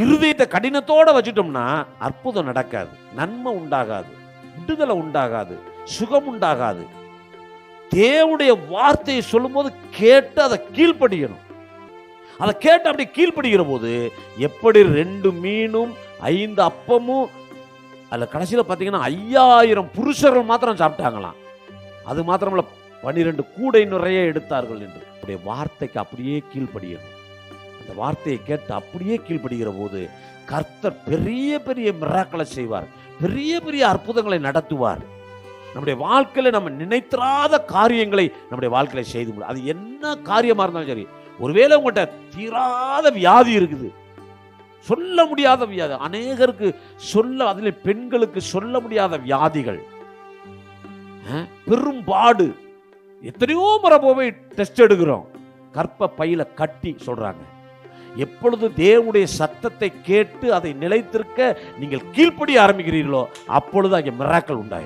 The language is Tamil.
இருதயத்தை கடினத்தோட வச்சுட்டோம்னா அற்புதம் நடக்காது நன்மை உண்டாகாது விடுதலை உண்டாகாது சுகம் உண்டாகாது. தேவனுடைய வார்த்தையை சொல்லும்போது கேட்டு அதை கீழ்ப்படியணும். அதை கேட்டு அப்படி கீழ்ப்படுகிற போது எப்படி ரெண்டு மீனும் ஐந்து அப்பமும் அதில் கடைசியில் பார்த்தீங்கன்னா ஐயாயிரம் புருஷர்கள் மாத்திரம் சாப்பிட்டாங்களாம். அது மாத்திரமில்ல பன்னிரெண்டு கூடை நிறைய எடுத்தார்கள் என்று. அப்படியே வார்த்தைக்கு அப்படியே கீழ்ப்படியணும். அந்த வார்த்தையை கேட்டு அப்படியே கீழ்ப்படுகிற போது கர்த்தர் பெரிய பெரிய மிராக்களை செய்வார். பெரிய பெரிய அற்புதங்களை நடத்துவார். நம்முடைய வாழ்க்கையில நம்ம நினைத்திராத காரியங்களை நம்முடைய வாழ்க்கையில செய்து முடியும். அது என்ன காரியமா இருந்தாலும் சரி ஒருவேளை உங்கள்கிட்ட தீராத வியாதி இருக்குது. சொல்ல முடியாத வியாதி அநேகருக்கு சொல்ல அதில் பெண்களுக்கு சொல்ல முடியாத வியாதிகள். பெரும்பாடு. எத்தனையோ முறை போய் டெஸ்ட் எடுக்கிறோம். கற்ப பையில கட்டி சொல்றாங்க. எப்பொழுது தேவனுடைய சத்தத்தை கேட்டு அதை நிலைத்திருக்க நீங்கள் கீழ்ப்படி ஆரம்பிக்கிறீர்களோ அப்பொழுது அங்கே மிராக்கள் உண்டாயிரும்.